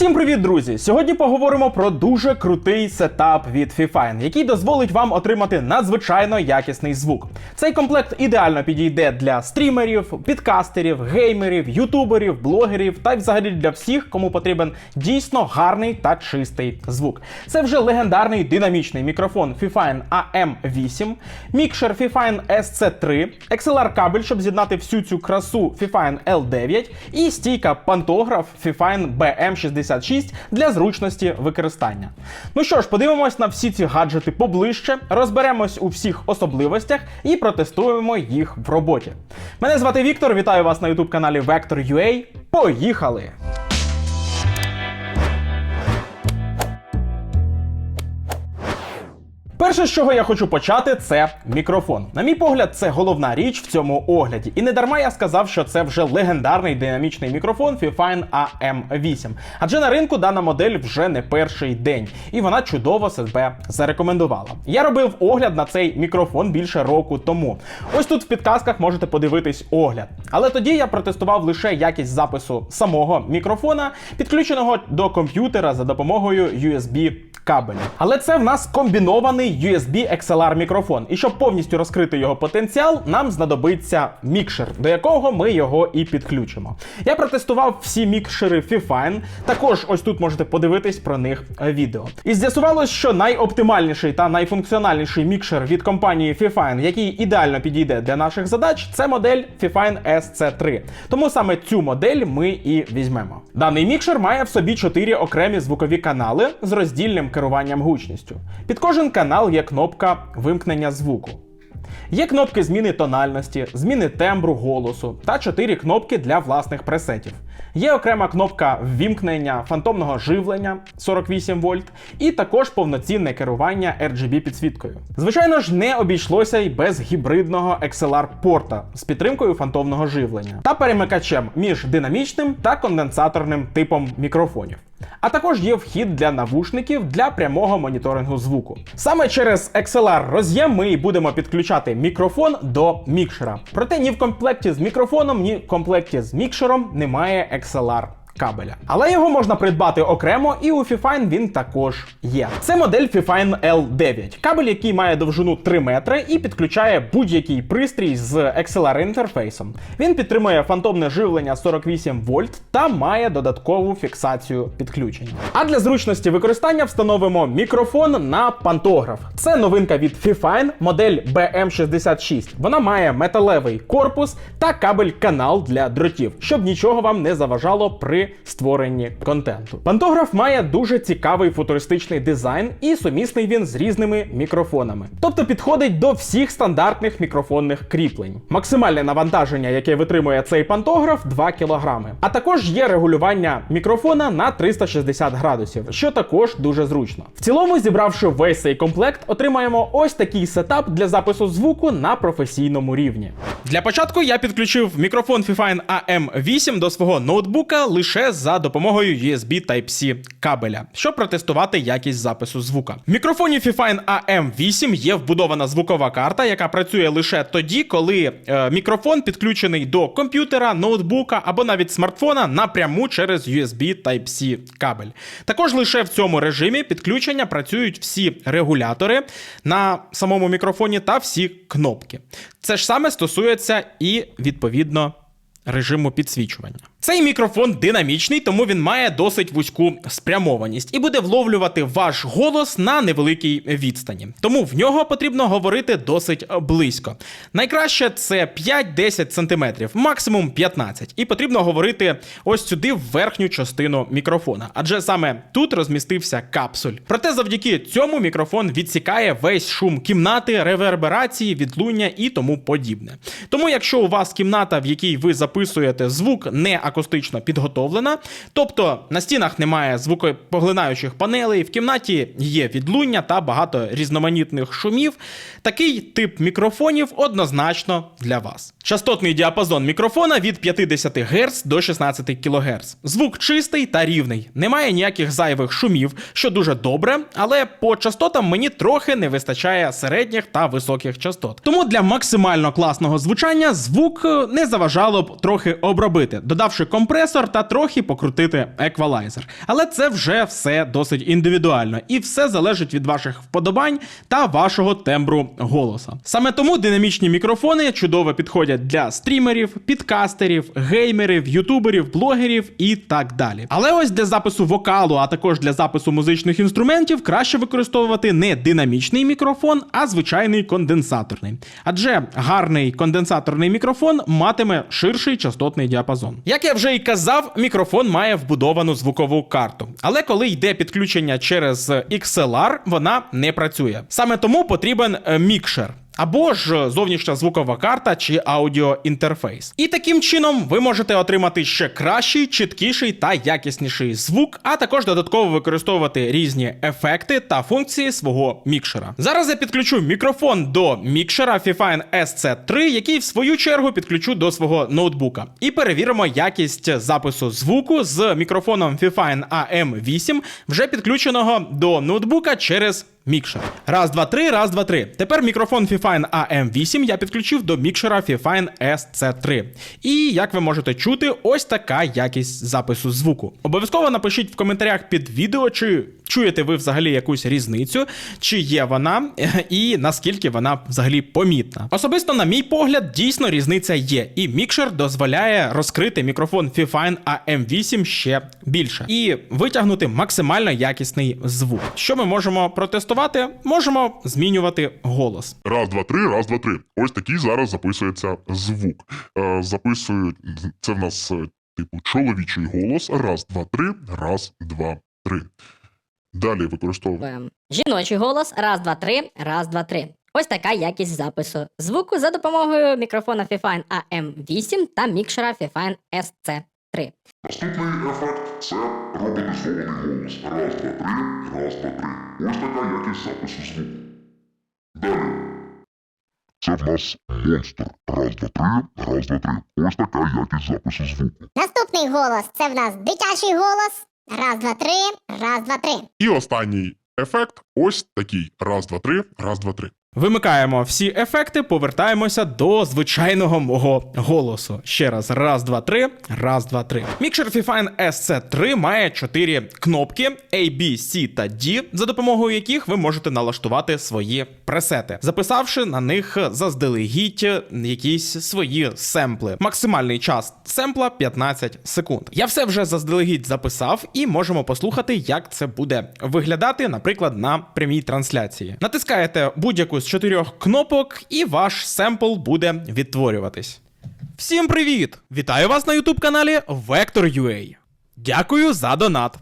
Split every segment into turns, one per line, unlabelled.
Всім привіт, друзі! Сьогодні поговоримо про дуже крутий сетап від Fifine, який дозволить вам отримати надзвичайно якісний звук. Цей комплект ідеально підійде для стрімерів, підкастерів, геймерів, ютуберів, блогерів та й взагалі для всіх, кому потрібен дійсно гарний та чистий звук. Це вже легендарний динамічний мікрофон Fifine AM8, мікшер Fifine SC3, XLR кабель, щоб з'єднати всю цю красу Fifine L9 і стійка пантограф Fifine BM66 для зручності використання. Ну що ж, подивимось на всі ці гаджети поближче, розберемось у всіх особливостях і протестуємо їх в роботі. Мене звати Віктор, вітаю вас на youtube каналі Vector.ua. Поїхали! Перше, з чого я хочу почати, це мікрофон. На мій погляд, це головна річ в цьому огляді. І не дарма я сказав, що це вже легендарний динамічний мікрофон Fifine AM8. Адже на ринку дана модель вже не перший день, і вона чудово себе зарекомендувала. Я робив огляд на цей мікрофон більше року тому. Ось тут в підказках можете подивитись огляд. Але тоді я протестував лише якість запису самого мікрофона, підключеного до комп'ютера за допомогою USB кабелю. Але це в нас комбінований USB XLR мікрофон. І щоб повністю розкрити його потенціал, нам знадобиться мікшер, до якого ми його і підключимо. Я протестував всі мікшери Fifine, також ось тут можете подивитись про них відео. І з'ясувалось, що найоптимальніший та найфункціональніший мікшер від компанії Fifine, який ідеально підійде для наших задач, це модель Fifine SC3. Тому саме цю модель ми і візьмемо. Даний мікшер має в собі 4 окремі звукові канали з роздільним керуванням гучністю. Під кожен канал є кнопка вимкнення звуку. Є кнопки зміни тональності, зміни тембру голосу та 4 кнопки для власних пресетів. Є окрема кнопка ввімкнення фантомного живлення 48 вольт, і також повноцінне керування RGB підсвіткою. Звичайно ж, не обійшлося й без гібридного XLR порта з підтримкою фантомного живлення та перемикачем між динамічним та конденсаторним типом мікрофонів. А також є вхід для навушників для прямого моніторингу звуку. Саме через XLR роз'єм ми і будемо підключати мікрофон до мікшера. Проте ні в комплекті з мікрофоном, ні в комплекті з мікшером немає XLR кабеля. Але його можна придбати окремо, і у Fifine він також є. Це модель Fifine L9, кабель, який має довжину 3 метри і підключає будь-який пристрій з XLR інтерфейсом. Він підтримує фантомне живлення 48 вольт та має додаткову фіксацію підключення. А для зручності використання встановимо мікрофон на пантограф. Це новинка від Fifine, модель BM66. Вона має металевий корпус та кабель-канал для дротів, щоб нічого вам не заважало при створенні контенту. Пантограф має дуже цікавий футуристичний дизайн і сумісний він з різними мікрофонами. Тобто підходить до всіх стандартних мікрофонних кріплень. Максимальне навантаження, яке витримує цей пантограф, 2 кг. А також є регулювання мікрофона на 360 градусів, що також дуже зручно. В цілому, зібравши весь цей комплект, отримаємо ось такий сетап для запису звуку на професійному рівні. Для початку я підключив мікрофон Fifine AM8 до свого ноутбука лише за допомогою USB Type-C кабеля, щоб протестувати якість запису звука. В мікрофоні Fifine AM8 є вбудована звукова карта, яка працює лише тоді, коли е, мікрофон підключений до комп'ютера, ноутбука або навіть смартфона напряму через USB Type-C кабель. Також лише в цьому режимі підключення працюють всі регулятори на самому мікрофоні та всі кнопки. Це ж саме стосується і відповідно режиму підсвічування. Цей мікрофон динамічний, тому він має досить вузьку спрямованість і буде вловлювати ваш голос на невеликій відстані. Тому в нього потрібно говорити досить близько. Найкраще це 5-10 см, максимум 15 І потрібно говорити ось сюди в верхню частину мікрофона, адже саме тут розмістився капсуль. Проте завдяки цьому мікрофон відсікає весь шум кімнати, реверберації, відлуння і тому подібне. Тому, якщо у вас кімната, в якій ви записуєте звук, не акустично підготовлена, тобто на стінах немає звукопоглинаючих панелей, в кімнаті є відлуння та багато різноманітних шумів. Такий тип мікрофонів однозначно для вас. Частотний діапазон мікрофона від 50 Гц до 16 кГц. Звук чистий та рівний, немає ніяких зайвих шумів, що дуже добре, але по частотам мені трохи не вистачає середніх та високих частот. Тому для максимально класного звучання звук е, не заважало б трохи обробити, додавши налаштувавши компресор та трохи покрутити еквалайзер. Але це вже все досить індивідуально, і все залежить від ваших вподобань та вашого тембру голоса. Саме тому динамічні мікрофони чудово підходять для стрімерів, підкастерів, геймерів, ютуберів, блогерів і так далі. Але ось для запису вокалу, а також для запису музичних інструментів краще використовувати не динамічний мікрофон, а звичайний конденсаторний. Адже гарний конденсаторний мікрофон матиме ширший частотний діапазон. Як я вже і казав, мікрофон має вбудовану звукову карту. Але коли йде підключення через XLR, вона не працює. Саме тому потрібен е, мікшер. Або ж зовнішня звукова карта чи аудіоінтерфейс. І таким чином ви можете отримати ще кращий, чіткіший та якісніший звук, а також додатково використовувати різні ефекти та функції свого мікшера. Зараз я підключу мікрофон до мікшера Fifine SC3, який в свою чергу підключу до свого ноутбука. І перевіримо якість запису звуку з мікрофоном Fifine AM8, вже підключеного до ноутбука через мікшер. Раз, два, три, раз, два, три. Тепер мікрофон Fifine AM8 я підключив до мікшера Fifine SC3. І як ви можете чути, ось така якість запису звуку. Обов'язково напишіть в коментарях під відео, чи чуєте ви взагалі якусь різницю, чи є вона, і наскільки вона взагалі помітна. Особисто, на мій погляд, дійсно різниця є, і мікшер дозволяє розкрити мікрофон Fifine AM8 ще більше і витягнути максимально якісний звук. Що ми можемо протестувати? Можемо змінювати голос.
Раз, два, три, раз, два, три. Ось такий зараз записується звук. Е, записую, це в нас е, типу чоловічий голос. Раз, два, три, раз, два, три. Далі використовуємо.
Ем, Жіночий голос. Раз, два, три, раз, два, три. Ось така якість запису звуку за допомогою мікрофона Fifine AM8 та мікшера Fifine SC3.
Наступний ефект це роботизований голос. Раз, два, три, раз, два, три. Ось така якість запису звуку. Далі. Це в нас монстр. Раз, два, три, раз, два, три. Ось така якість запису звуку.
Наступний голос це в нас дитячий голос. Раз, два, три, раз, два, три.
І останній ефект ось такий. Раз, два, три, раз, два, три.
Вимикаємо всі ефекти, повертаємося до звичайного мого голосу. Ще раз, раз, два, три, раз, два, три. Мікшер Fifine SC3 має чотири кнопки A, B, C та D, за допомогою яких ви можете налаштувати свої пресети, записавши на них заздалегідь якісь свої семпли. Максимальний час семпла 15 секунд. Я все вже заздалегідь записав, і можемо послухати, як це буде виглядати, наприклад, на прямій трансляції. Натискаєте будь-яку з чотирьох кнопок, і ваш семпл буде відтворюватись. Всім привіт! Вітаю вас на YouTube каналі Vector.ua. Дякую за донат.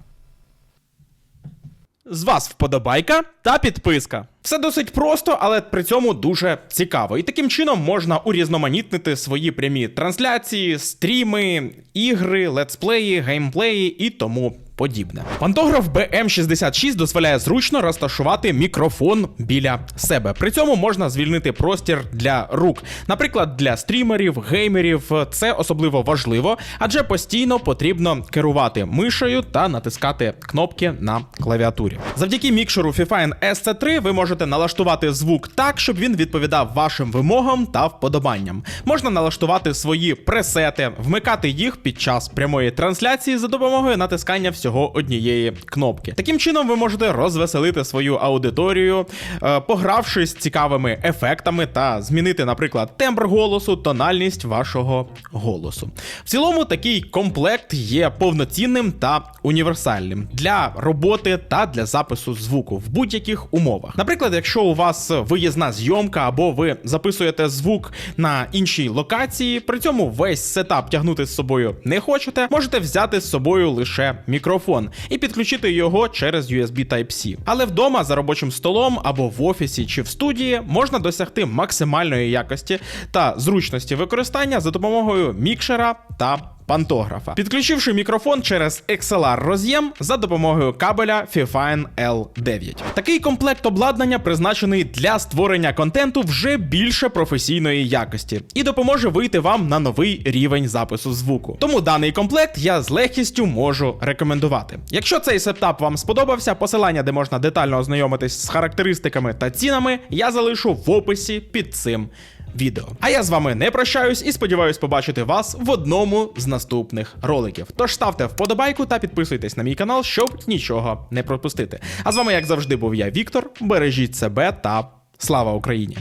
З вас вподобайка та підписка. Все досить просто, але при цьому дуже цікаво. І таким чином можна урізноманітнити свої прямі трансляції, стріми, ігри, летсплеї, геймплеї і тому подібне. Пантограф BM66 дозволяє зручно розташувати мікрофон біля себе. При цьому можна звільнити простір для рук. Наприклад, для стрімерів, геймерів це особливо важливо, адже постійно потрібно керувати мишею та натискати кнопки на клавіатурі. Завдяки мікшеру Fifine SC3 ви можете налаштувати звук так, щоб він відповідав вашим вимогам та вподобанням. Можна налаштувати свої пресети, вмикати їх під час прямої трансляції за допомогою натискання всього однієї кнопки. Таким чином, ви можете розвеселити свою аудиторію, е, погравшись цікавими ефектами та змінити, наприклад, тембр голосу, тональність вашого голосу. В цілому, такий комплект є повноцінним та універсальним для роботи та для запису звуку в будь-яких умовах. Наприклад, якщо у вас виїзна зйомка або ви записуєте звук на іншій локації, при цьому весь сетап тягнути з собою не хочете, можете взяти з собою лише мікрофон і підключити його через USB Type-C. Але вдома за робочим столом або в офісі чи в студії можна досягти максимальної якості та зручності використання за допомогою мікшера та пантографа, підключивши мікрофон через XLR роз'єм за допомогою кабеля Fifine L9. Такий комплект обладнання призначений для створення контенту вже більше професійної якості і допоможе вийти вам на новий рівень запису звуку. Тому даний комплект я з легкістю можу рекомендувати. Якщо цей сетап вам сподобався, посилання, де можна детально ознайомитись з характеристиками та цінами, я залишу в описі під цим відео. А я з вами не прощаюсь і сподіваюсь побачити вас в одному з наступних роликів. Тож ставте вподобайку та підписуйтесь на мій канал, щоб нічого не пропустити. А з вами, як завжди, був я, Віктор. Бережіть себе та слава Україні!